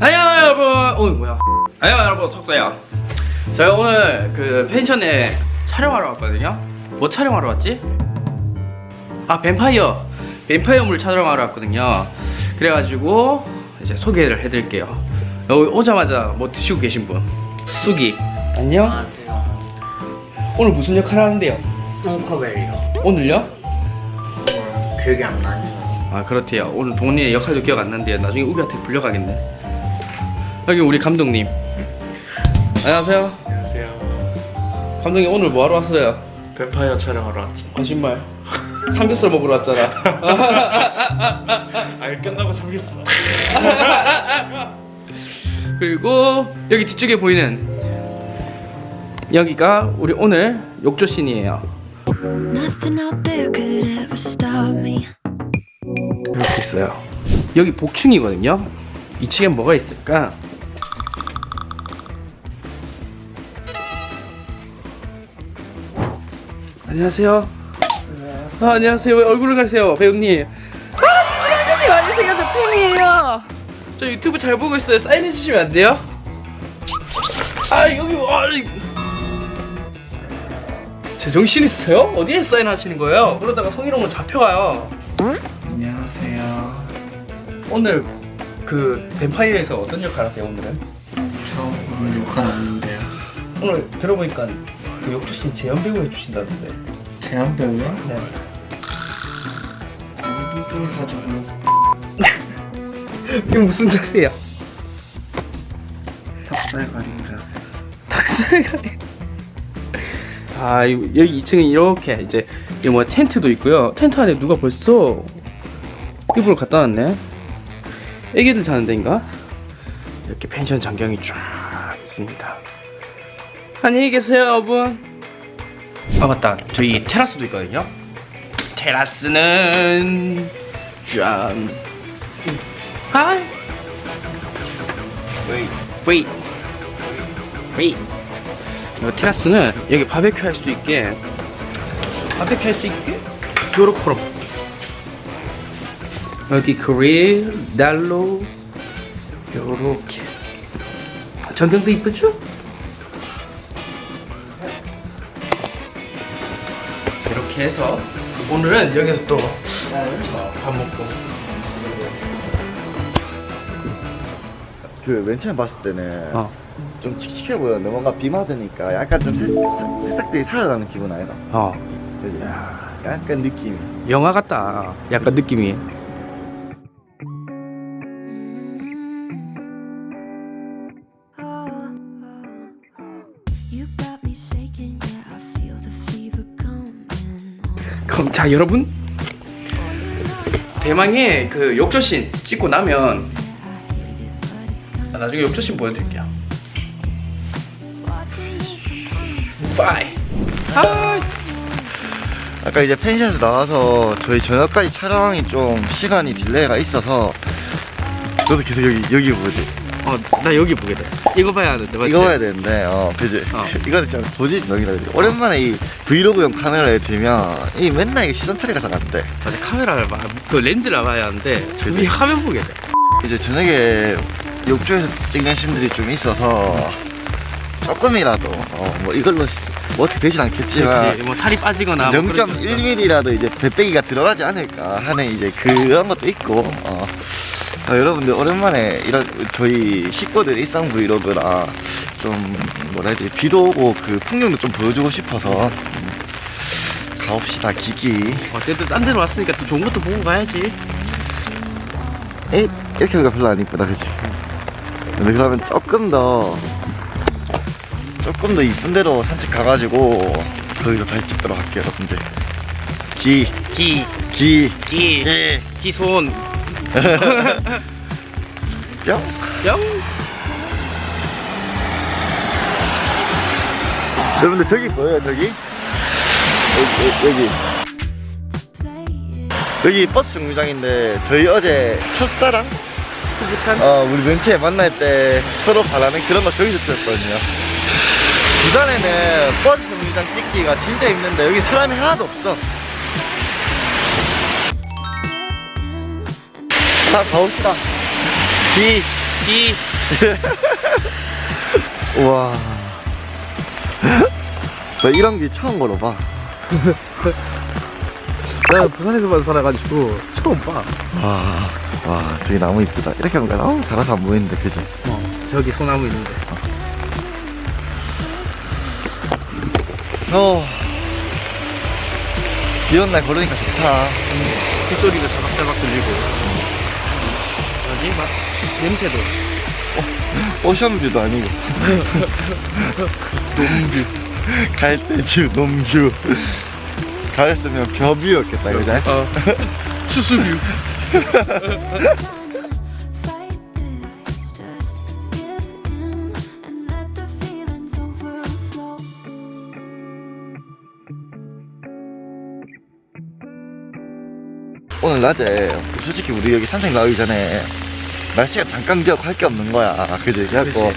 안녕 여러분. 어 뭐야? 안녕 여러분 석도야. 저희 오늘 그 펜션에 촬영하러 왔거든요. 뭐 촬영하러 왔지? 아 뱀파이어. 뱀파이어물 촬영하러 왔거든요. 그래가지고 이제 소개를 해드릴게요. 여기 오자마자 뭐 드시고 계신 분. 쑥이. 안녕. 안녕하세요. 오늘 무슨 역할 하는데요? 똥커벨이요. 오늘요? 기억이 안 나네요. 아 그렇대요. 오늘 동훈이의 역할도 기억 안 나는데 나중에 우비한테 불려가겠네. 여기 우리 감독님. 안녕하세요. 안녕하세요. 감독님 오늘 뭐 하러 왔어요? 뱀파이어 촬영하러 왔죠. 거짓말. 삼겹살 먹으러 왔잖아. 아, 끝나고 삼겹살. 그리고 여기 뒤쪽에 보이는 여기가 우리 오늘 욕조씬이에요. Nothing out there could ever stop me. 이렇게 있어요. 여기 복층이거든요. 2층에 뭐가 있을까? 안녕하세요. 아, 안녕하세요. 왜 얼굴을 가세요, 배우님? 아, 신기하님 안녕하세요. 저 팬이에요. 저 유튜브 잘 보고 있어요. 사인해 주시면 안 돼요? 아, 여기 와. 이- 제 정신 있어요? 어디에 사인하시는 거예요? 그러다가 성희롱은 잡혀가요. 안녕하세요. 오늘 그 뱀파이어에서 어떤 역할 하세요 오늘은? 저 오늘 욕할 왔는데요. 오늘 들어보니까 그 역주신 재현 배우 해주신다던데 배우요? 네 누구 가지고 이게 무슨 자세야? 닭살 가리고 자세요. 닭살가리 아 이- 여기 2층은 이렇게 이제 이뭐 텐트도 있고요 텐트 안에 누가 벌써 이불을 갖다 놨네 애기들 자는 데인가? 이렇게 펜션 전경이 쫙 있습니다 안녕히 계세요 여러분 아 맞다. 저희 테라스도 있거든요. 테라스는 짠. 하이 웨이. 웨이. 웨이. 이 테라스는 여기 바베큐 할 수 있게. 바베큐 할 수 있게? 요렇게. 여기 그릴 난로 요렇게. 전등도 이쁘죠? 이렇게 해서 오늘은 여기서 또 밥 먹고 그맨 처음 봤을 때는 어. 좀 칙칙해 보였는데 뭔가 비 맞으니까 약간 좀 새싹, 새싹들이 살아나는 기분 아니나? 어 그지? 야, 약간 느낌이 영화 같다 약간 느낌이 그럼 자 여러분. 대망의 그 욕조씬 찍고 나면 아, 나중에 욕조씬 보여드릴게요. 바이 하이 아까 이제 펜션에서 나와서 저희 저녁까지 촬영이 좀 시간이 딜레이가 있어서 너도 계속 여기 여기 보지 어 나 여기 보게 돼 이거 봐야 하는데 맞지? 이거 봐야 되는데 어 그지 어. 이거는 진짜 여기다 그지 오랜만에 이 브이로그용 카메라에 들면 이 맨날 이 시선 처리가 잘 안 돼 맞아 카메라를 봐, 그 렌즈를 봐야 하는데 저기 화면 보게 돼 이제 저녁에 욕조에서 찍는 신들이 좀 있어서 조금이라도 어, 뭐 이걸로 뭐 어떻게 되진 않겠지만 그렇지 뭐 살이 빠지거나 뭐 그런 거 있어. 0.1mm라도 이제 배때기가 들어가지 않을까 하는 이제 그런 것도 있고 어. 어, 여러분들 오랜만에 이런 저희 식구들 일상 브이로그라 좀 뭐라 해야 되지? 비도 오고 그 풍경도 좀 보여주고 싶어서 음, 가봅시다 기기. 어쨌든 딴 데로 왔으니까 또 좋은 것도 보고 가야지. 에? 이렇게 하기가 별로 안 이쁘다 그치? 근데 그러면 조금 더 조금 더 이쁜 데로 산책 가가지고 거기서 다시 찍도록 할게요 여러분들. 기. 기, 기, 기, 기, 기손 뿅. 영 여러분들 저기 보여요 저기? 여기, 여기. 여기 버스 정류장인데 저희 어제 첫사랑 풋풋한 어, 우리 멘트에 만날 때 서로 바라는 그런 거 저기서 들었거든요. 부산에는 버스 정류장 찍기가 진짜 힘든데 여기 사람이 하나도 없어. 자, 가봅시다. 비, 비. 우와. 나 이런 게 처음 걸어봐. 내가 부산에서만 살아가지고 처음 봐 와, 와, 저기 나무 이쁘다. 이렇게 하면 너무 작아서 안 보이는데, 그죠? 어, 저기 소나무 있는데 어. 비 오는 날 걸으니까 좋다. 빗소리도 자박자박 들리고 여기 막 냄새도 오션뷰도 아니고. 농뷰 갈대뷰, 놈뷰. 가을쓰면 벼뷰였겠다, 그죠? 어 추수뷰 Fight this, let's just give in and let the feelings overflow. 오늘 낮에 솔직히 우리 여기 산책 나오기 전에 날씨가 잠깐 비하고 할게 없는 거야. 그지? 그래갖고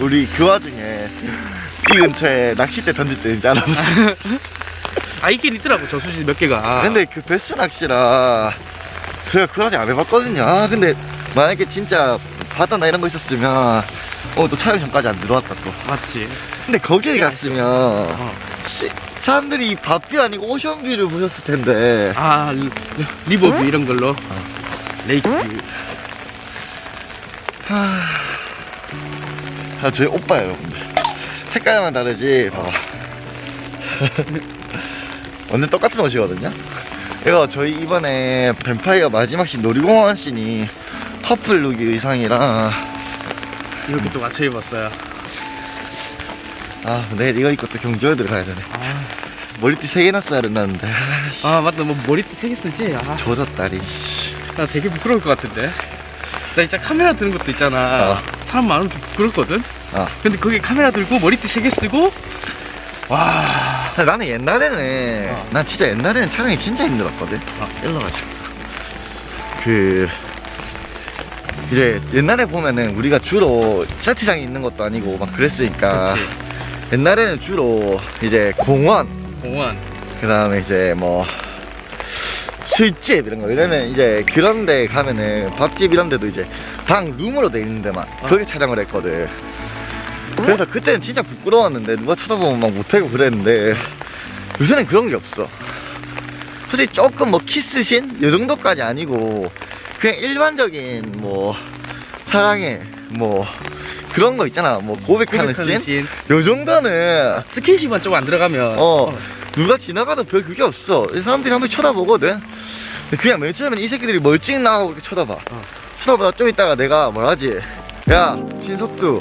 우리 그 와중에 이 근처에 낚싯대 던질 때 이제 알아봤어. 아 있긴 있더라고 저수지 몇 개가 근데 그 베스 낚시라 제가 그걸 아직 안 해봤거든요. 아 근데 만약에 진짜 바다나 이런 거 있었으면 어또 촬영 전까지 안 들어왔다 또. 맞지 근데 거기에 갔으면 어. 씨, 사람들이 밥뷰 아니고 오션뷰를 보셨을 텐데 아 리- 리버뷰 이런 걸로 레이크 뷰 아, 저희 오빠예요, 여러분들. 색깔만 다르지, 봐봐. 완전 똑같은 옷이거든요? 이거 저희 이번에 뱀파이어 마지막 씬 놀이공원 씬이 퍼플 룩이 의상이라, 이렇게 또 맞춰 입었어요 아, 내일 이거 입고 또 경주에 들어가야 되네. 아, 머리띠 3개나 써야 된다는데. 아, 아 맞다 뭐 머리띠 세개 쓰지 아, 조졌다리. 나 되게 부끄러울 것 같은데 나 진짜 카메라 드는 것도 있잖아 어. 사람 많으면 좀 부끄럽거든 어. 근데 거기 카메라 들고 머리띠 세 개 쓰고 와 나는 옛날에는, 어. 난 진짜 옛날에는 촬영이 진짜 힘들었거든. 어. 일로 가자. 그, 이제 옛날에 보면은 우리가 주로 세트장이 있는 것도 아니고 막 그랬으니까 그렇지 옛날에는 주로 이제 공원, 공원 그 다음에 이제 뭐 술집 이런 거 왜냐면 이제 그런 데 가면은 밥집 이런 데도 이제 방 룸으로 돼 있는 데만 어. 거기 촬영을 했거든 그래서 그때는 진짜 부끄러웠는데 누가 쳐다보면 막 못하고 그랬는데 요새는 그런 게 없어 솔직히 조금 뭐 키스신? 요 정도까지 아니고 그냥 일반적인 뭐 사랑해 뭐 그런 거 있잖아 뭐 고백하는 고백하는 씬? 씬 요 정도는 스킨십만 좀 안 들어가면 어. 누가 지나가도 별 그게 없어. 이 사람들이 한번 쳐다보거든. 그냥 맨 처음에는 이 새끼들이 멀찍 나가고 이렇게 쳐다봐. 어. 쳐다보다 좀 있다가 내가 뭐라지? 야, 신석두.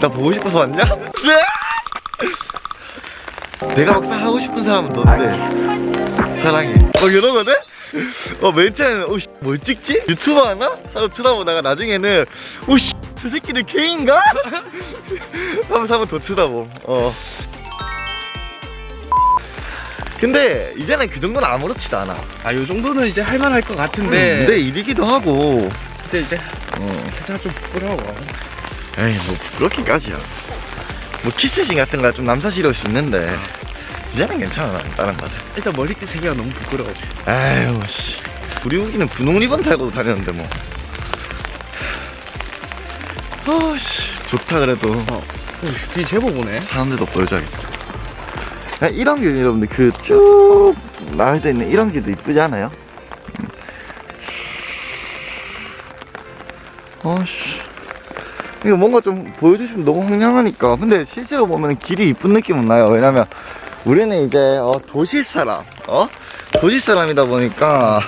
나 보고 싶어서 왔냐? 내가 막상 하고 싶은 사람은 넌데. 사랑해. 막 이러거든? 어, 맨 처음에는, 어, 씨, 뭘 찍지? 유튜버 하나? 하고 쳐다보다가 나중에는, 어, 씨, 저 새끼들 개인가? 하면서 한 번 더 쳐다보. 어. 근데 이제는 그 정도는 아무렇지도 않아. 아 요 정도는 이제 할만할 것 같은데 내 일이기도 하고. 근데 이제 어. 살짝 좀 부끄러워 에이 뭐 그렇게까지야. 뭐 키스신 같은 거 좀 남사스러울 수 있는데 이제는 괜찮아 난 다른 거들. 일단 머리띠 세 개가 너무 부끄러워 아유 씨. 우리 우기는 분홍 리본 달고 다녔는데 뭐. 아씨 좋다 그래도 어, 비 제법 오네 사람들도 보여줘야겠다. 야, 이런 게 여러분들 그쭉때 있는 이런 길도 이쁘지 않아요? 아씨. 이거 뭔가 좀 보여주시면 너무 황량하니까. 근데 실제로 보면 길이 이쁜 느낌은 나요. 왜냐면 우리는 이제 어, 도시 사람, 어? 도시 사람이다 보니까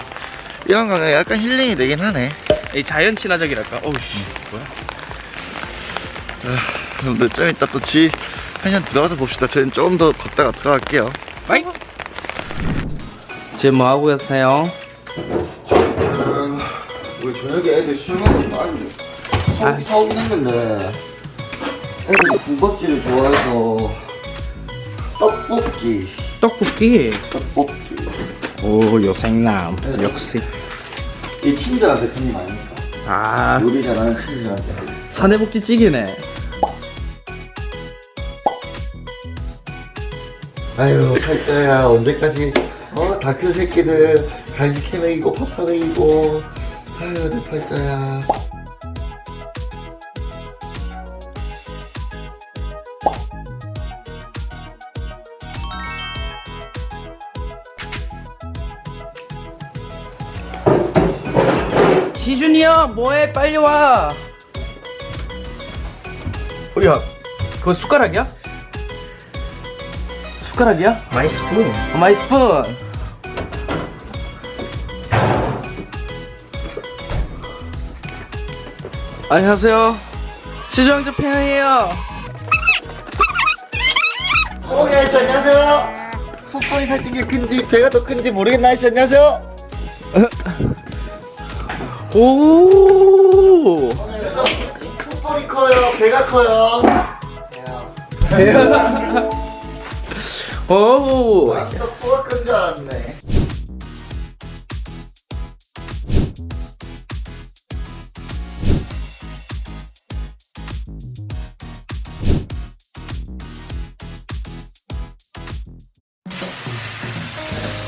이런 거가 약간 힐링이 되긴 하네. 이 자연 친화적이랄까 어우 씨 뭐야 여러분들 좀 이따 또지 펜션 들어가서 봅시다. 저희는 조금 더 걷다가 들어갈게요. 빠이 지금 뭐 하고 계세요? 우리 저녁에 애들 아. 속이 사오긴 했는데 애들이 국밥집을 좋아해서 떡볶이 떡볶이 떡볶이 오 요생남 역시 이 친절한 대표님 아닙니까? 아 요리 잘하는 친구들한테. 사내복지 찌개네 아유 팔자야 언제까지 어 다크 새끼들 간식 해먹이고 밥 사먹이고. 아유 내 팔자야. 시준이 형 뭐해? 빨리 와. 어, 야 그거 숟가락이야? 숟가락이야? 마이 스푼. 어, 마이 스푼 안녕하세요. 시주 형제 팬이에요. 오예 아저씨 안녕하세요. 풋볼이 살찐 게 큰지 배가 더 큰지 모르겠나 아저씨 안녕하세요. 오. 풋볼이 커요 배가 커요 오. 코가 큰줄 알았네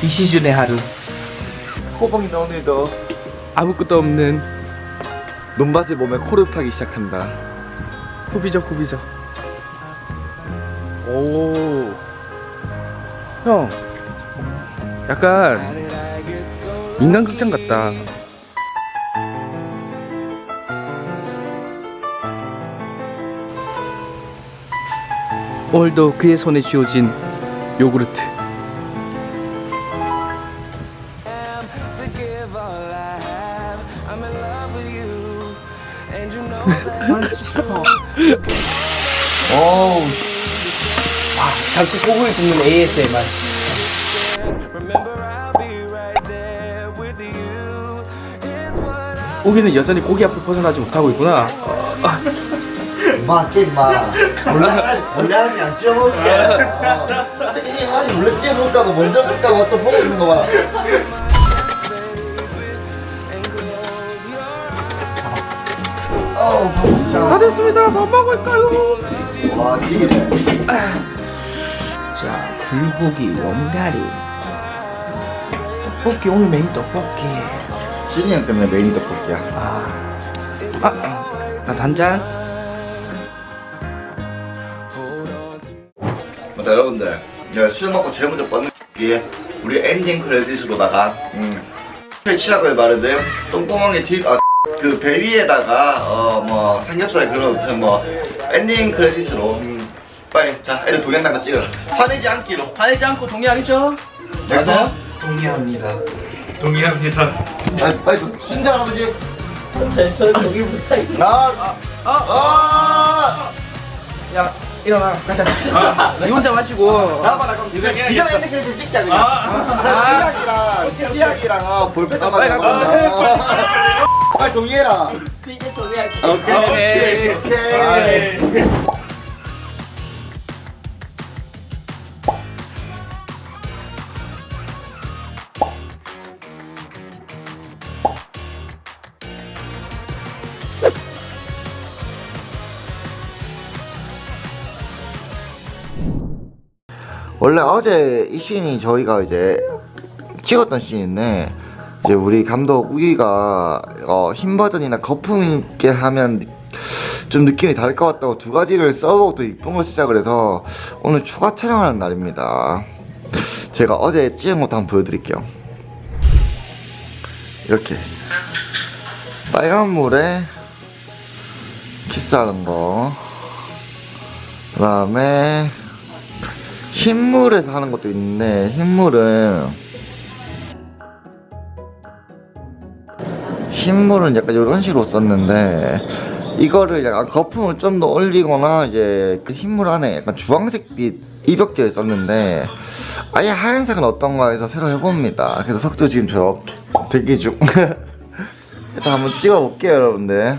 이시준의 하루. 호봉이나 오늘도 아무것도 없는 논밭을 보며 코를 파기 시작한다. 후비적 후비적. 오. 형. 약간 인간극장 같다. 오늘도 그의 손에 쥐어진 요구르트. 어우 잠시 소고기 굽는 ASMR. 오기는 여전히 고기 앞을 벗어나지 못하고 있구나. 마 게임 마 몰라 원래 아직 안 찌워먹을게 어. 새끼 아직 몰래 찌워먹을까고 먼저 먹을까고 또 보고 있는 거 봐 어우 밥다 됐습니다. 밥 먹을까요? 와 찌기네 자, 불고기 원가리. 떡볶이 오늘 메인 떡볶이. 형 때문에 메인 떡볶이야 아, 아, 나 단짠. 맞다 여러분들 제가 술 먹고 제일 먼저 뻗는 게 우리 엔딩 크레딧으로다가 음, 치약을 바르듯 똥구멍에 뒤, 아, 그 배 위에다가 어 뭐 삼겹살 그런 무슨 뭐 엔딩 크레딧으로 음, 빨리. 자 애들 동영상 거 찍어라. 화내지 않기로. 화내지 않고 동의하겠죠? 맞아요? 동의합니다. 동의합니다. 빨리 빨리 순자 할아버지. 저 동의 못하겠 아, 아, 아, 야, 일어나, 가자. 니 혼자 마시고. 이거 엔딩 크레딧 찍자 그냥. 아, 치약이랑 치약이랑 아, 볼펜 빨리 담아서 가. 빨리 동의해라. 이제 동의할게. 오케이. 오케이. 오케이 원래 어제 이 씬이 저희가 이제 찍었던 씬인데 이제 우리 감독 우기가 어, 흰 버전이나 거품 있게 하면 좀 느낌이 다를 것 같다고 두 가지를 써보고 또 이쁜 걸 시작을 해서 오늘 추가 촬영하는 날입니다. 제가 어제 찍은 것도 한번 보여드릴게요. 이렇게 빨간 물에 키스하는 거. 그 다음에 흰물에서 하는 것도 있는데 흰물은 흰물은 약간 이런 식으로 썼는데 이거를 약간 거품을 좀 더 올리거나 이제 그 흰물 안에 약간 주황색빛 이벽지에 썼는데 아예 하얀색은 어떤가 해서 새로 해봅니다. 그래서 석도 지금 저렇게 대기 중. 일단 한번 찍어볼게요 여러분들.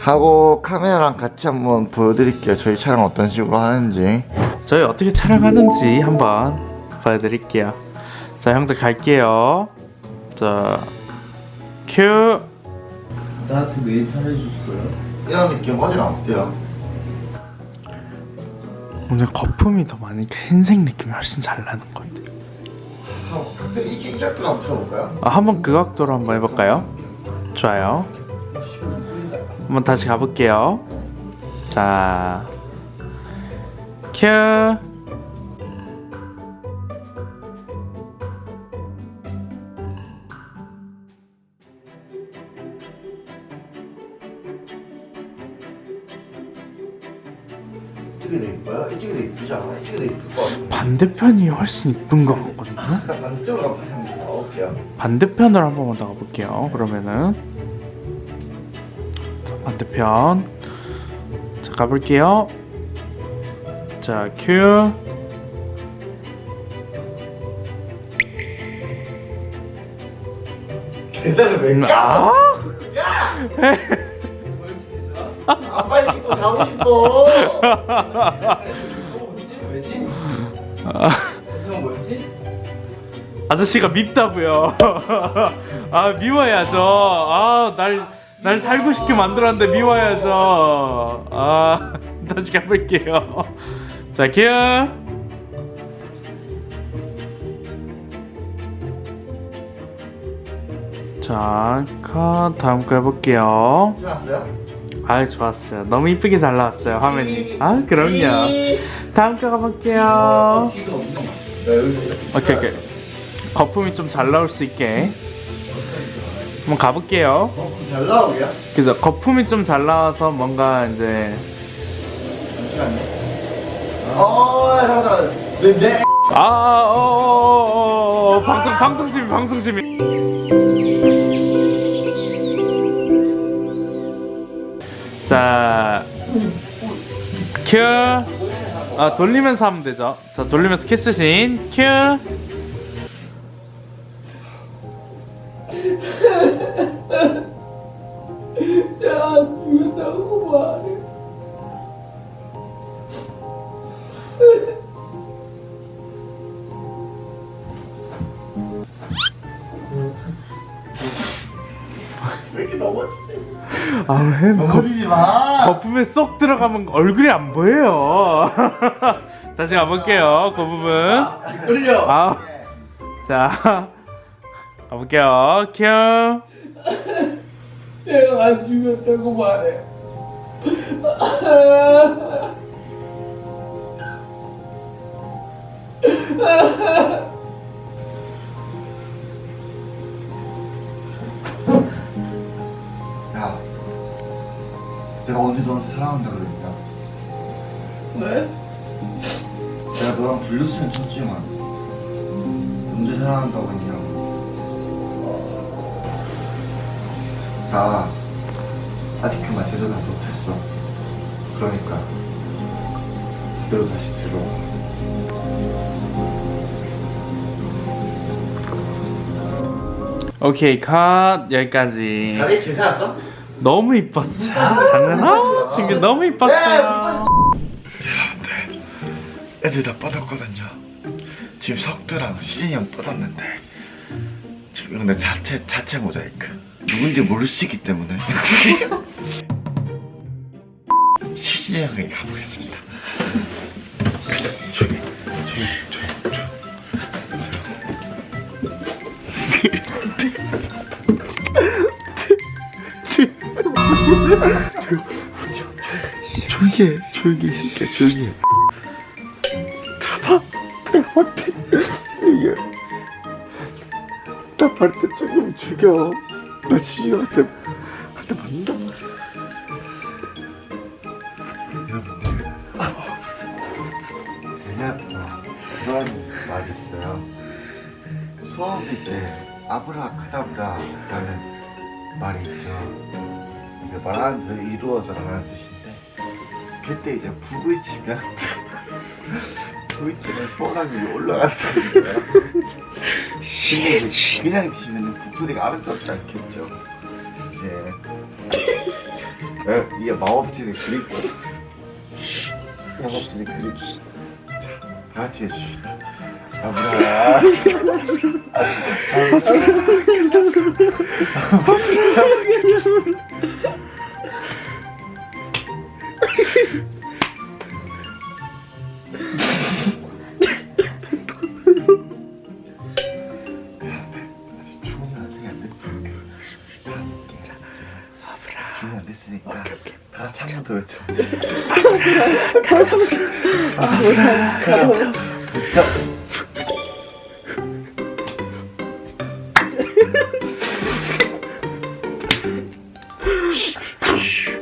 하고 카메라랑 같이 한번 보여드릴게요. 저희 촬영 어떤 식으로 하는지 저희 어떻게 촬영하는지 한번 보여드릴게요. 자, 형들 갈게요. 자, 큐. 나한테 왜 잘해줬어요? 이런 느낌 어제랑 어때요? 오늘 거품이 더 많으니까 흰색 느낌이 훨씬 잘 나는 것 같아요. 그럼 그때 이게 이 각도로 한번 틀어볼까요? 아, 한번 그 각도로 한번 해볼까요? 좋아요. 한번 다시 가볼게요. 자, 큐. 이쪽이 더 이뻐요? 이쪽이 더 이쁘지 않아? 이쪽이 더 이쁠 것 같아 반대편이 훨씬 이쁜 것 같거든요. 일단 반대쪽으로 한번 다시 한번 가볼게요 반대편으로 한 번만 더 가볼게요. 그러면은 자, 반대편 자 가볼게요. 자 큐. 계산을 왜 음, 까? 아아 빨리 씻고 자고 싶어 뭐지? 왜지? 세상 뭐였지? 아저씨가 밉다고요. 아 미워야죠. 아 날 날 살고 싶게 만들었는데 미워야죠. 아 다시 가볼게요. 자 큐. 자, 컷 다음 거 해볼게요. 지났어요? 아 좋았어요. 너무 이쁘게 잘 나왔어요 화면이. 아 그럼요. 다음 거 가볼게요. 귀가 없네. 나 여기 오케이 오케이. 거품이 좀 잘 나올 수 있게 한번 가볼게요. 어, 잘 나오게요? 그래서 거품이 좀 잘 나와서 뭔가 이제 잠시만요 어 잠깐만 내, 내 아, 어, 어, 어, 어, 방송 방송심이 방송심이. 자, 큐. 아 돌리면서 하면 되죠. 자 돌리면서 키스신 큐. 거품에 쏙 들어가면 얼굴이 안 보여요. 다시 가볼게요. 그 부분. 돌려. 아, 자 가볼게요. 큐. 내가 안 죽였다고 말해. 언제 너한테 사랑한다 그랬냐 왜? 내가 너랑 블루스는 쳤지만 언제 사랑한다고 했냐고 나 아직 그말 제대로 다 못했어 그러니까 제대로 다시 들어 오케이 컷 여기까지. 자리 괜찮았어? 너무 이뻤어요. 장난아? 친구 너무 이뻤어요. 애들 다 뻗었거든요 지금 석두랑 시진이 형 뻗었는데 지금 근데 자체 자체 모자이크 누군지 모를 수 있기 때문에 시진이 형에게 가보겠습니다 조용히 조용히 조용히 해 조용히 해 조용히 해 들어봐 들어봐 이게 나 발때 조금 죽여. 나 시주한테 한테 맞는다 왜냐면 그런 말이 있어요. 소음이 때 아브라카다브라 라는 말이 있죠 이게 말하는 대로 이루어져라는 뜻인데 그때 이제 북을 치면 북을 치면 소감이 올라간다는 거예요. 근데 이제 그냥 치면은 북소리가 아름답지 않겠죠. 이제 어, 이게 마법진의 그리고 마법진의 그리고 자, 다 같이 해주시다. 자, 아브라. 안 됐으니까. 다 한번 더 외쳐. Shh.